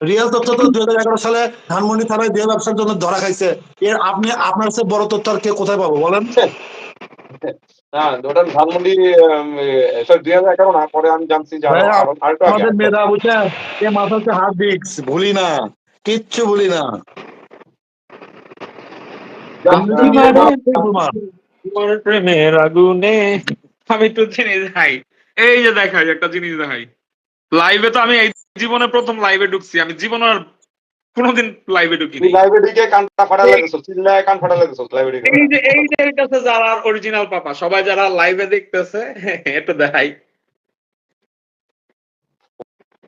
Real তথ্য তো দুই হাজার এগারো সালে ধানমন্ডি থানায় দেহ ব্যবসার জন্য ধরা খাইছে। এর আপনি আপনার সে বড় তথ্য আর কে কোথায় পাবো বলেন? না ওটা ধানমন্ডি দুই হাজার এগারো না পরে আমি জানছি। আমাদের মেধা এ মাথা হচ্ছে ভুলি না কিচ্ছু ভুলি না। প্রেমের আগুনে আমি একটু জিনিস দেখাই এই যে দেখাই একটা জিনিস দেখাই। লাইভে তো আমি এই জীবনে প্রথম লাইভে ঢুকছি আমি জীবনে আর কোনোদিন লাইভে ঢুকিনি। লাইভে ঢুকে কানটা ফাটা লাগেছ চিল্লায় কান ফাটা লাগেছ লাইভে ঢুকে। এই যে এই যে এটা হচ্ছে যারা অরিজিনাল পাপা সবাই যারা লাইভে দেখতেছে একটু দেখাই।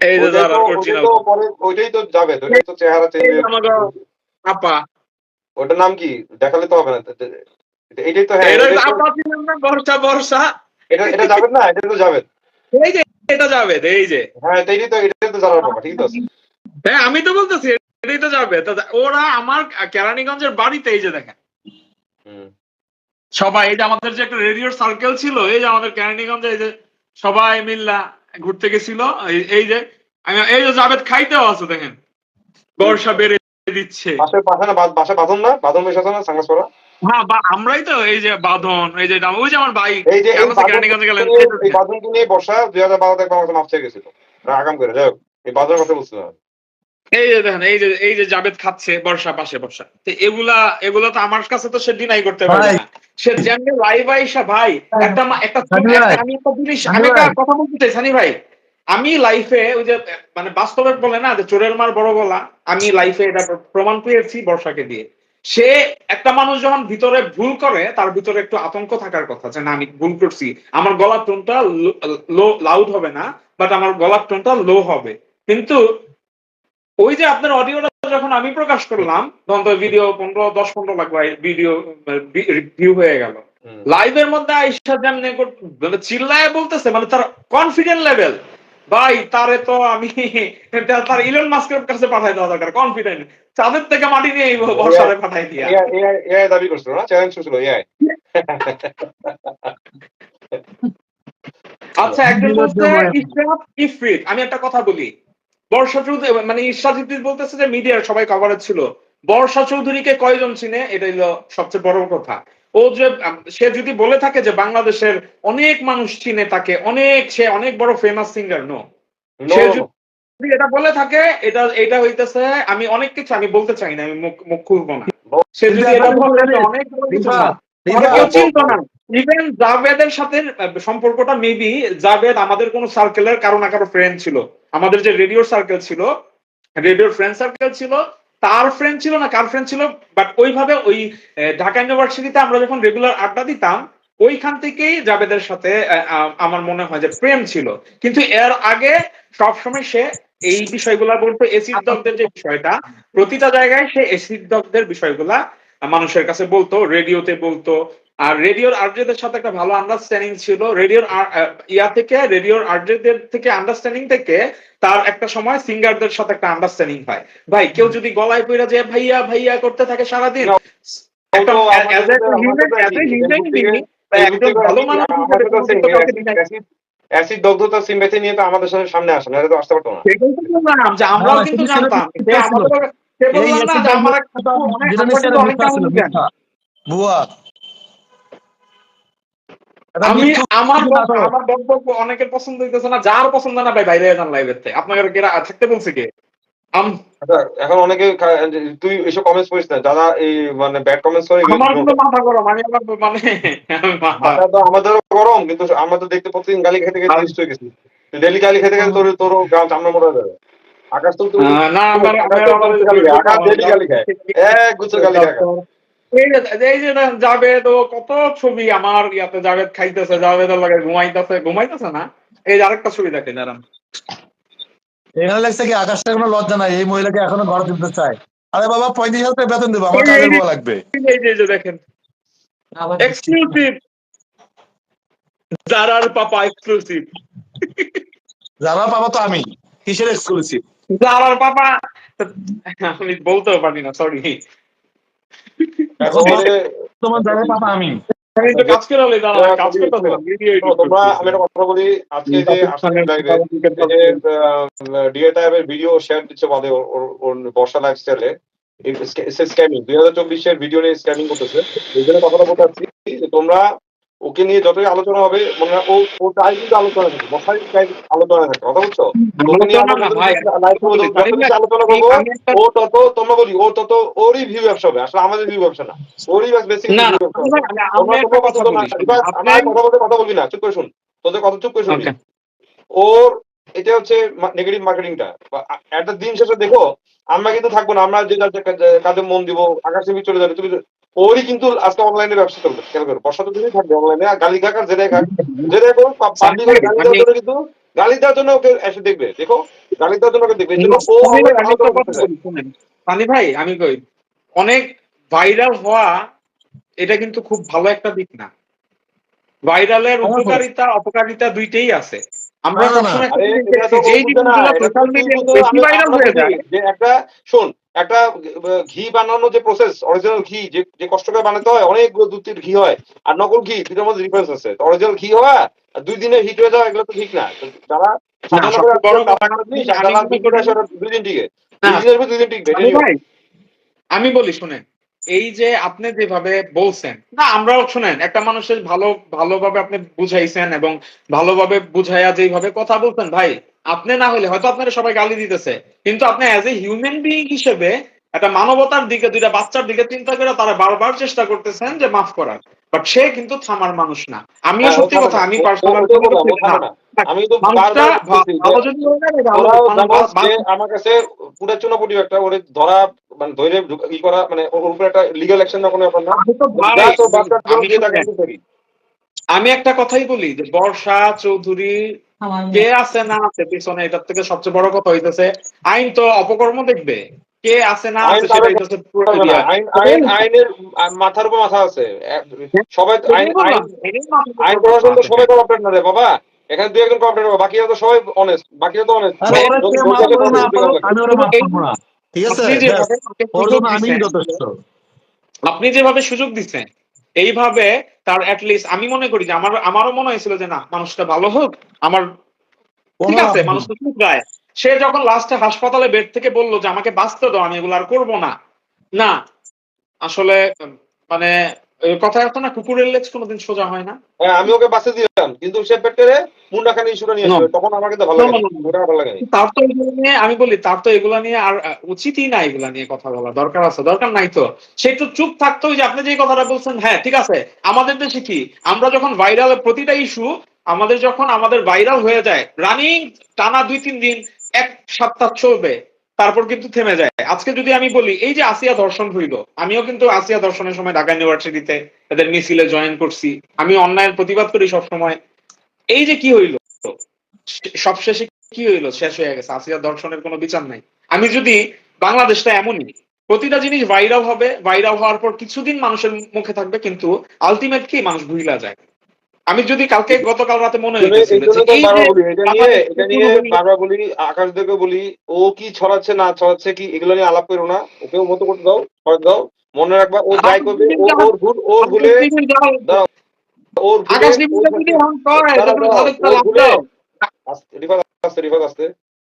এই যে যারা অরিজিনাল ওইটাই তো যাবে ওইটাই তো চেহারা চেঞ্জ আপা। ওটার নাম কি? দেখালে তো হবে না এটা- এইটাই তো হ্যাঁ এটা আপা ছিলেন না বর্ষা বর্ষা। এটা এটা যাবে না এটা তো যাবে এই যে এটা যাবে এই যে। হ্যাঁ এটাই তো এটাই তো যাওয়ার বাবা ঠিক আছে। হ্যাঁ আমি তো বলতেছি এটাই তো যাবে। ওরা আমার কেরানীগঞ্জের বাড়িতে এই যে দেখেন। সবাই এই যে আমাদের যে একটা রেডিওর সার্কেল ছিল এই যে আমাদের কেরানীগঞ্জে এই যে সবাই মিল্লা ঘুরতে গেছিল এই- যে আমি এই যে জাবেদ খাইতেও আছে দেখেন। বর্ষা বেড়ে দিচ্ছে। না বা- বাসায় বাঁধন না? বাঁধন বেশ আছে না হ্যাঁ আমরাই তো এই যে বাঁধন এই যে ওই যে আমার ভাই এই যে এই বাঁধনকে নিয়ে- বর্ষা দুই হাজার বারোতে একবার আমাকে মাপ চেয়ে গেছিল। আগাম করে যাই হোক এই বাঁধনের কথা বলছিলাম এই যে দেখেন এই যে এই যে জাবেদ খাচ্ছে বর্ষা পাশে বর্ষা। তো এগুলা এগুলা তো আমার কাছে তো সে ডিনাই করতে পারে না। সে যেমনি লাইভ আইসা ভাই একটা একটা- আমি একটা জিনিস আমি একটা কথা বলতে চাই সানি ভাই। আমি লাইফে ওই যে মানে বাস্তবে বলে না যে চোরের মার বড় গলা আমি লাইফে এটা প্রমাণ পেয়েছি বর্ষাকে দিয়ে। সে একটা মানুষ যখন ভিতরে ভুল করে তার ভিতরে একটু আতঙ্ক থাকার কথা যে না আমি ভুল করছি। আমার গলার টোনটা লো লাউড হবে না বাট আমার গলার টোনটা লো হবে। কিন্তু ওই যে আপনার অডিওটা যখন আমি প্রকাশ করলাম তখন তো ভিডিও পনেরো দশ পনেরো লাখ ভিডিও ভিউ হয়ে গেল। লাইভের মধ্যে আইসা যেমনি মানে চিল্লায় বলতেছে মানে তার কনফিডেন্ট লেভেল ভাই তারে তো আমি তার ইলন মাস্কের কাছে পাঠাই দেওয়া দরকার কনফিডেন্ট চাঁদের থেকে মাটি নিয়ে এই বর্ষারে পাঠাই দিয়া। এআই দাবি করছিল না? চ্যালেঞ্জ করছিল এআই আচ্ছা একজন বলছে ইশরাত ইফরিত আমি একটা কথা বলি। বর্ষা চৌধুরী মানে ইশরাত ইফরিত বলতেছে যে মিডিয়ার সবাই কভারেজ ছিল। বর্ষা চৌধুরীকে কয়জন চিনে? এটা হলো সবচেয়ে বড় কথা। ও যে সে যদি বলে থাকে যে বাংলাদেশের অনেক মানুষ চিনে তাকে অনেক সে অনেক বড় ফেমাস সিঙ্গার নো সে. যদি এটা বলে থাকে এটা এটা হইতেছে আমি অনেক কিছু আমি বলতে চাই না আমি মুখ মুখ খুলবো না। সে যদি এটা বলে অনেক কেউ চিনতো না। ইভেন জাভেদের সাথে সম্পর্কটা মেবি জাভেদ আমাদের কোন সার্কেলের কারও না কারও ফ্রেন্ড ছিল। আমাদের যে রেডিওর সার্কেল ছিল রেডিওর ফ্রেন্ড সার্কেল ছিল তার ফ্রেন্ড ছিল না, কার ফ্রেন্ড ছিল বাট ওইভাবে ওই ঢাকা ইউনিভার্সিটিতে আমরা যখন রেগুলার আড্ডা দিতাম, ওইখান থেকেই জাবেদের সাথে আমার মনে হয় যে প্রেম ছিল। কিন্তু এর আগে সবসময় সে এই বিষয়গুলা বলতো এসিড দগদের যে বিষয়টা, প্রতিটা জায়গায় সে এসিড দগদের বিষয়গুলা মানুষের কাছে বলতো রেডিওতে বলতো আর রেডিওর আর্জেদের সাথে একটা ভালো আন্ডারস্ট্যান্ডিং ছিল। রেডিওর ইয়া থেকে রেডিওর আর্জেদের থেকে আন্ডারস্ট্যান্ডিং থেকে তার একটা সময় সিঙ্গারদের সাথে একটা আন্ডারস্ট্যান্ডিং হয়। ভাই কেউ যদি গলায় পইরা যে ভাইয়া ভাইয়া করতে থাকে সারাদিন? আমাদের অ্যাসিড দগ্ধতা সিম্পেথি নিয়ে তো সাথে সামনে আসে না এটা তো আসতে পারতো না। সেটাই তো বললাম যে আমরাও কিন্তু সেটা- সেটা জানতাম। ঠিক যে ছিল। আমাদের সে বললাম না যে acid আমার দগ্ধতা অনেক যেটা আমরা নিশ্চয়ই কিন্তু অনেক মিথ্যা ছিল, মানুষ জানি। মিথ্যা। ভুয়া এটা আমি আমার। আমার বক্তব্য অনেকের পছন্দ হইতেছে না যার পছন্দ না ভাই বাইরে যান লাইভের থেকে। আপনাদের কেরা থাকতে বলছে কি? আম- আচ্ছা, এখন অনেকে তুই এসব কমেন্টস করিস না যারা এই মানে ব্যাড কমেন্টস করে আমার মাথা গরম আমি আবার মানে মাথা- মাথা তো আমাদেরও গরম কিন্তু আমরা তো দেখতে প্রতিদিন গালি খেতে খেতে আমি- হয়ে গেছি। ডেলি গালি খেতে খেতে তোর তোর গাল চামড়া মোড়া যাবে। আকাশ তো না আমার আকাশ আমার- আমার- গালি আকাশ গালি খায়। এক গুচ্ছ গালি খায়। এই যে জাভেদ ও কত ছবি আমার ইয়াতে জাভেদ খাইতেছে জাভেদের লাগে ঘুমাইতেছে ঘুমাইতেছে না? এই আরেকটা ছবি দেখেন আরাম এখানে লেগছে কি আকাশটা কোনো লজ্জা নাই এই মহিলাকে এখনও ঘরে তুলতে চায়। আরে বাবা পঁয়ত্রিশ হাজার টাকা বেতন দেবো আমার কাজের লাগবে। এই যে দেখেন। এক্সক্লুসিভ জারার পাপা এক্সক্লুসিভ যারা পাবো তো আমি কিসের এক্সক্লুসিভ জারার পাপা। আমি বলতেও পারি না সরি তোমার আমি। ভিডিও শেয়ার দিচ্ছে বাদে বর্ষা লাইফস্টাইলে স্ক্যামিং দুই হাজার চব্বিশের ভিডিও নিয়ে স্ক্যামিং করতেছে। এই জন্য কথাটা বলতে যে তোমরা ওকে নিয়ে যতই আলোচনা হবে মনে হয় ও ও চাই কিন্তু আলোচনা থাকে বসাই চাই আলোচনা থাকে কথা বুঝছ? ওকে নিয়ে আলোচনা করব, ও তত তোমরা বলি ও তত ওরই ভিউ ব্যবসা হবে আসলে আমাদের ভিউ ব্যবসা না। ওরই বেসিক কথা বলতে কথা বলবি না চুপ করে শুন। তোদের কথা চুপ করে শুনবি। ওর এটা হচ্ছে নেগেটিভ মার্কেটিংটা একটা দিন শেষে দেখো আমরা কিন্তু থাকব না আমরা যে কাজে- মন দিব আকাশে চলে যাবে তুমি ওরই কিন্তু আজকে অনলাইনে ব্যবসা চলবে খেয়াল করো। বর্ষা তো তুমি থাকবে অনলাইনে আর গালি খাক। আর জেরে খাক জেরে করো পাবলিক গালি দেওয়ার জন্য কিন্তু গালি দেওয়ার জন্য ওকে এসে দেখবে। দেখো গালি দেওয়ার জন্য ওকে দেখবে। ও শুনেন। পানি ভাই আমি কই অনেক ভাইরাল হওয়া এটা কিন্তু খুব ভালো একটা দিক না। ভাইরালের। উপকারিতা অপকারিতা দুইটাই আছে। আমরা। সবসময় যেই জিনিসগুলো সোশ্যাল মিডিয়ায় বেশি ভাইরাল হয়ে যায়। যে একটা শোন একটা ঘি বানানোর যে প্রসেস অরিজিনাল ঘি যে যে কষ্ট করে বানাতে হয় অনেকগুলো দুধের ঘি হয়। আর নকল ঘি দুটোর মধ্যে ডিফারেন্স আছে। অরিজিনাল ঘি হওয়া আর দুই দিনে হিট হয়ে যাওয়া এগুলো তো ঠিক না। যারা বানানো দুই দিনে টিকে। দুই দিনের দুই দিন টিকবে আমি বলি শুনেন। এই যে আপনি যেভাবে বলছেন, না, আমরাও শুনেন, একটা মানুষের ভালো, ভালোভাবে আপনি বুঝাইছেন এবং ভালোভাবে বুঝাইয়া যেভাবে কথা বলছেন, ভাই, আপনি না হলে হয়তো আপনারা সবাই গালি দিতেছে, কিন্তু আপনি অ্যাজ এ হিউম্যান বিইং হিসেবে একটা মানবতার দিকে, দুইটা বাচ্চার দিকে চিন্তা করে তারা বারবার চেষ্টা করতেছেন যে মাফ করার। বাট সে কিন্তু থামার মানুষ না। আমিও হ্যাঁ, সত্যি কথা আমি পার্সোনাল আমি তো মানে জানোস বা- যে আমার কাছে পুরা চুনাপুটি একটা ওরে ধরা মানে ধরে ই করা মানে ওর উপরে একটা অ্যাকশন না কোনো ব্যাপার না। আমি আমি। আমি একটা কথাই বলি যে বর্ষা চৌধুরী কে আছে না আছে পিছনে এটার থেকে সবচেয়ে বড় কথা হইতেছে আইন তো অপকর্ম দেখবে। কে আছে না আছে সেটা পাবে হইতেছে পুরো পারবে আইন আইন আইনের মাথার উপর মাথা আছে। সবাই আইন আইন প্রশাসন তো। সবাই না রে বাবা। এখানে দুই একজন বাকিরা তো সবাই অনেস্ট বাকিরা তো অনেস্ট ঠিক আছে আপনি যেভাবে সুযোগ আমি যথেষ্ট। আপনি যেভাবে সুযোগ দিচ্ছেন এইভাবে তার অ্যাটলিস্ট আমি মনে করি যে আমার আমারও মনে হয়েছিল যে না মানুষটা ভালো হোক। আমার ঠিক আছে মানুষ তো গায় সে যখন লাস্টে হাসপাতালে বেড থেকে বলল যে আমাকে বাঁচতে দাও আমি এগুলো আর করব না। না আসলে মানে কথা আছে না কুকুরের লেজ কোনোদিন সোজা হয় না। হ্যাঁ আমি ওকে বাসে দিলাম কিন্তু সে পেটেরে মুন্ডাখানি ইস্যুটা নিয়ে তখন আমাকে তো ভালো লাগে ভালো লাগে তার তো এগুলো নিয়ে আমি বলি তার তো এগুলো নিয়ে আর উচিতই না এগুলা নিয়ে কথা বলা দরকার আছে দরকার নাই তো। সে একটু চুপ থাকতো যে আপনি যে কথাটা বলছেন হ্যাঁ ঠিক আছে আমাদের দেশে কি আমরা যখন ভাইরাল প্রতিটা ইস্যু আমাদের যখন আমাদের ভাইরাল হয়ে যায় রানিং টানা দুই তিন দিন এক সপ্তাহ চলবে, তারপর কিন্তু থেমে যায়। আজকে যদি আমি বলি, এই যে আসিয়া দর্শন হইল, আমিও কিন্তু আসিয়া দর্শনের সময় ঢাকা ইউনিভার্সিটিতে তাদের মিছিলে জয়েন করছি। আমি অন্যায়ের প্রতিবাদ করি সব সময় এই যে কি হইল? সবশেষে কি হইল? শেষ হয়ে গেছে। আসিয়া দর্শনের কোনো বিচার নাই। আমি যদি বাংলাদেশটা এমনই, প্রতিটা জিনিস ভাইরাল হবে ভাইরাল হওয়ার পর কিছুদিন মানুষের মুখে থাকবে, কিন্তু আলটিমেট কি মানুষ ভুইলা যায়। আমি যদি কালকে গতকাল রাতে মনে বলি, এটা নিয়ে বারবার বলি আকাশ দেখে বলি ও কি ছড়াচ্ছে না ছড়াচ্ছে কি এগুলো নিয়ে আলাপ করো না ওকে ওর মতো করতে দাও করে দাও মনে রাখবা ও যাই করবে ও ওর ভুল ওর ভুলে ওর ভুলে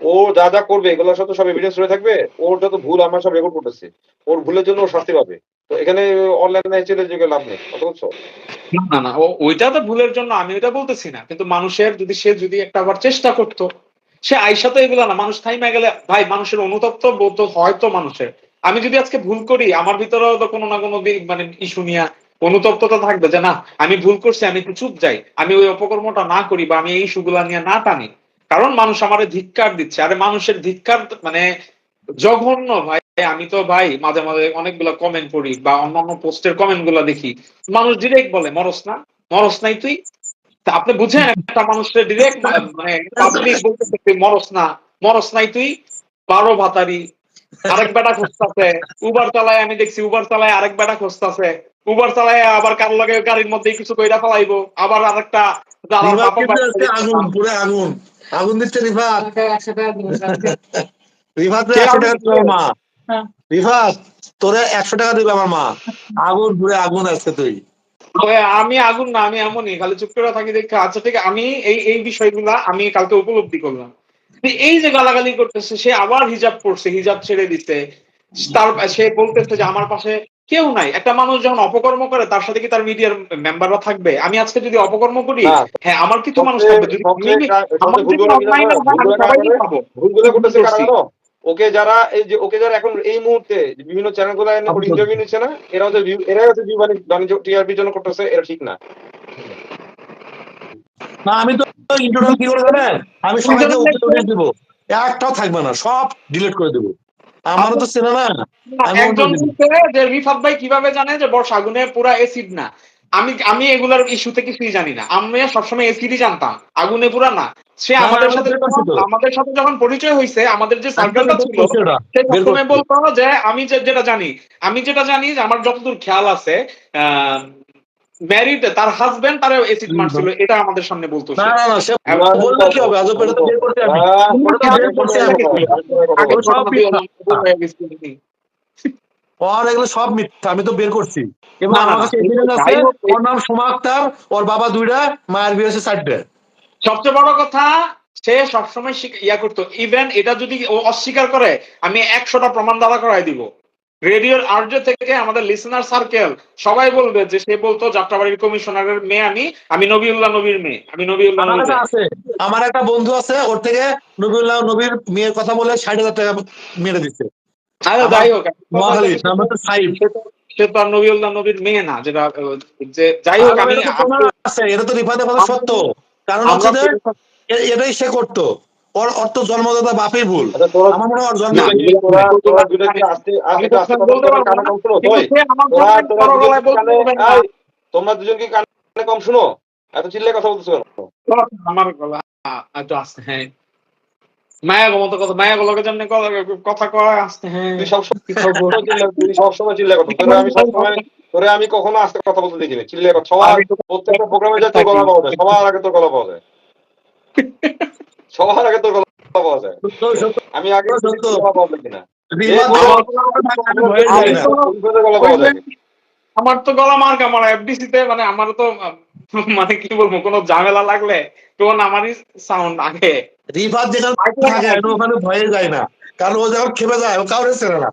ও যা যা করবে এগুলোর সাথে সব এভিডেন্স রয়ে থাকবে ওর যত ভুল আমরা সব রেকর্ড করতেছি। ওর ভুলের জন্য ও শাস্তি পাবে। এখানে অনলাইনে লাভ নেই না না ওইটা তো ভুলের জন্য আমি ওইটা বলতেছি না, কিন্তু মানুষের যদি সে যদি একটা আবার চেষ্টা করতো, সে আইসা তো এগুলো না, মানুষ থাইমা গেলে, ভাই, মানুষের অনুতপ্ত বোধ হয়তো মানুষের। আমি যদি আজকে ভুল করি, আমার ভিতরেও তো কোনো না কোনো দিক মানে ইস্যু নিয়ে অনুতপ্ততা থাকবে যে, না, আমি ভুল করছি, আমি একটু চুপ যাই, আমি ওই অপকর্মটা না করি বা আমি এই ইস্যুগুলা নিয়ে না টানি। কারণ মানুষ আমার ধিক্কার দিচ্ছে, আরে মানুষের ধিক্কার মানে জঘন্য, ভাই। আমি তো ভাই মাঝে মাঝে অনেকগুলা কমেন্ট পড়ি বা অন্যান্য পোস্টের কমেন্টগুলা দেখি। মানুষ ডিরেক্ট বলে মরস না মরস নাই তুই? তা আপনি বুঝেন একটা মানুষের ডিরেক্ট মানে পাবলিক বলতেছে তুই মরস না মরস নাই তুই? বারো ভাতারি আরেক বেটা খুঁজতেছে উবার চালায় আমি দেখছি উবার চালায় আরেক বেটা খুঁজতেছে। উবার চালায় আবার কার লগে গাড়ির মধ্যে কিছু কইরা ফেলাইবো। আবার আরেকটা আগুন পুরো আগুন। আগুন দিচ্ছে রিফাত রিফাত হ্যাঁ। রিফাত তোরে একশো টাকা দিবে আমার মা। আগুন পুরে আগুন আজকে তুই। আমি আগুন না আমি এমনই। খালি চুপ করে থাকি দেখে। আচ্ছা ঠিক আমি এই এই বিষয়গুলা আমি কালকে উপলব্ধি করলাম। এই যে গালাগালি করতেছে সে আবার হিজাব পড়ছে হিজাব ছেড়ে দিতে। তার সে বলতেছে যে আমার পাশে কেউ নাই। একটা মানুষ যখন অপকর্ম করে তার সাথে কি তার মিডিয়ার মেম্বাররা থাকবে? আমি আজকে যদি অপকর্ম করি হ্যাঁ আমার কিছু মানুষ থাকবে যদি ওকে যারা এই যে ওকে যারা এখন এই মুহূর্তে বিভিন্ন চ্যানেলগুলো ইন্টারভিউ নিচ্ছে না এরা হচ্ছে এরা হচ্ছে বাণিজ্য টিআরপির জন্য করতেছে এটা ঠিক না। না আমি তো ইন্টারনাল কি করে জানেন আমি সবাইকে দিব। একটাও থাকবে না সব ডিলিট করে দেবো। আমারও তো চেনে না একজন যে রিফাত ভাই কীভাবে জানে যে বর্ষা আগুনে পুরা এসিড না? আমি আমি এগুলার ইস্যুতে কিছুই জানি না আমি সবসময় এসিডি জানতাম আগুনে পুরা না সে আমাদের সাথে আমাদের সাথে যখন পরিচয় হয়েছে আমাদের যে সার্কেলটা ছিল সে করছি। বলতো যে আমি যেটা জানি আমি যেটা জানি যে আমার যতদূর খেয়াল আছে ম্যারিড তার হাজবেন্ড তার এসিড মারছিল এটা আমাদের সামনে বলতো না না না সে বললে কি হবে আজব এটা তো বের করতে আমি। আগে সব ওর এগুলো সব মিথ্যা আমি তো বের করছি। এবং আমার কাছে evidence আছে ওর নাম সোমা আক্তার ওর বাবা দুইটা মায়ের বিয়ে হচ্ছে চারটে। সবচেয়ে বড় কথা সে সবসময় ইয়া করতো। ইভেন এটা যদি ও অস্বীকার করে আমি একশোটা প্রমাণ দ্বারা করাই দিব। রেডিওর আর্য থেকে আমাদের লিসনার সার্কেল সবাই বলবে যে সে বলতো যাত্রাবাড়ির কমিশনারের মেয়ে আমি আমি নবিউল্লাহ নবীর মেয়ে আমি নবিউল্লাহ নবীর আছে আমার একটা বন্ধু আছে ওর থেকে নবীউল্লাহ নবীর মেয়ের কথা বলে ষাট হাজার টাকা মেরে দিচ্ছে। আরে আমার যাই হোক সে তো- নবিউল্লাহ নবীর মেয়ে না যেটা যে যাই হোক আমি এটা তো কথা সত্য কারণ হচ্ছে এটাই সে করতো ওর জন্মদাতা বাপের ভুল আচ্ছা, মনে হয় জন্ম তোমরা দুজন কি কানে কম শুনো এত চিল্লে কথা বলতেছো আমার গলা হ্যাঁ মায়া মতো কথা মায়া গলাকে যেমনি কথা- কথা কয় আসতে। হ্যাঁ। তুই সবসময় চিল্লা- তুই কথা তোরে আমি সবসময় তোরে আমি কখনো আস্তে কথা বলতে দেখিনি। চিল্লে কথা সবার প্রত্যেকটা প্রোগ্রামে যা তোর গলা পাওয়া যায়। সবার আগে তোর গলা পাওয়া যায়। সবার আগে তোর গলা পাওয়া যায়। আমি আগে গলা পাওয়া যায় কিনা? আমার তো গলা মার্ক আমার এফডিসি তে মানে আমার তো মানে কি বলব কোনো ঝামেলা লাগলে তখন আমারই সাউন্ড আগে। রিফাত যেখানে থাকে ওখানে ভয়ে যায় না। কারণ ও যখন খেপে যায় ও কাউরে চেনে না।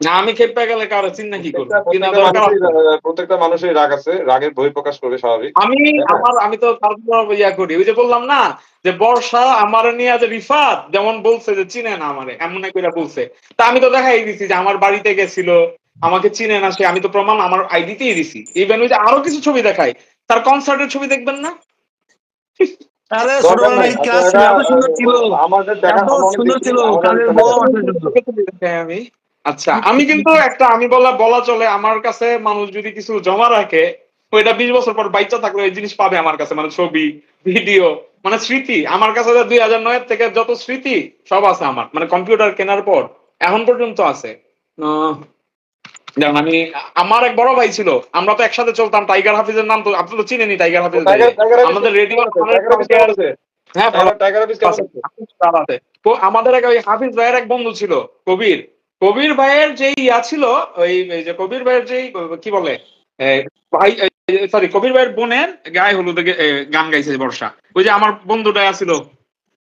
না আমি খেপে গেলে কারও চিন্তা কি করব? প্রত্যেকটা মানুষের, প্রত্যেকটা মানুষের রাগ আছে। রাগের বই প্রকাশ করবে স্বাভাবিক। আমি আমার আমি তো তারপর ইয়া করি। ওই যে বললাম না যে বর্ষা আমার নিয়ে যে রিফাত যেমন বলছে যে চিনে না আমারে এমন করে বলছে। তা আমি তো দেখাই দিছি যে আমার বাড়িতে গেছিল আমাকে চিনে না সে আমি তো প্রমাণ আমার আইডিতেই দিছি। ইভেন ওই যে আরও কিছু ছবি দেখাই তার কনসার্টের ছবি দেখবেন না? আরে। ক্লাস আচ্ছা, সুন্দর ছিল। আমাদের দেখা সুন্দর ছিল আমি। আচ্ছা আমি কিন্তু একটা আমি বলা বলা চলে আমার কাছে মানুষ যদি কিছু জমা রাখে ওইটা বিশ বছর পর বাচ্চা থাকলে ওই জিনিস পাবে আমার কাছে মানে ছবি ভিডিও মানে স্মৃতি। আমার কাছে দুই হাজার নয়ের থেকে যত স্মৃতি সব আছে আমার মানে কম্পিউটার কেনার পর এখন পর্যন্ত আছে। আহ, যেমন আমি আমার এক বড় ভাই ছিল আমরা তো একসাথে চলতাম টাইগার হাফিজের নাম তো আপনি তো চিনেনি টাইগার হাফিজ আমাদের রেডিও? হ্যাঁ টাইগার- টাইগার হাফিজ আছে? আছে। তো আমাদের এক হাফিজ ভাইয়ের এক বন্ধু ছিল কবির কবির ভাইয়ের যে ইয়া ছিল ওই যে কবির ভাইয়ের যেই কি বলে ভাই সরি কবির ভাইয়ের বোনের গায়ে হলুদে গান গাইছে বর্ষা ওই যে আমার বন্ধুটা ছিল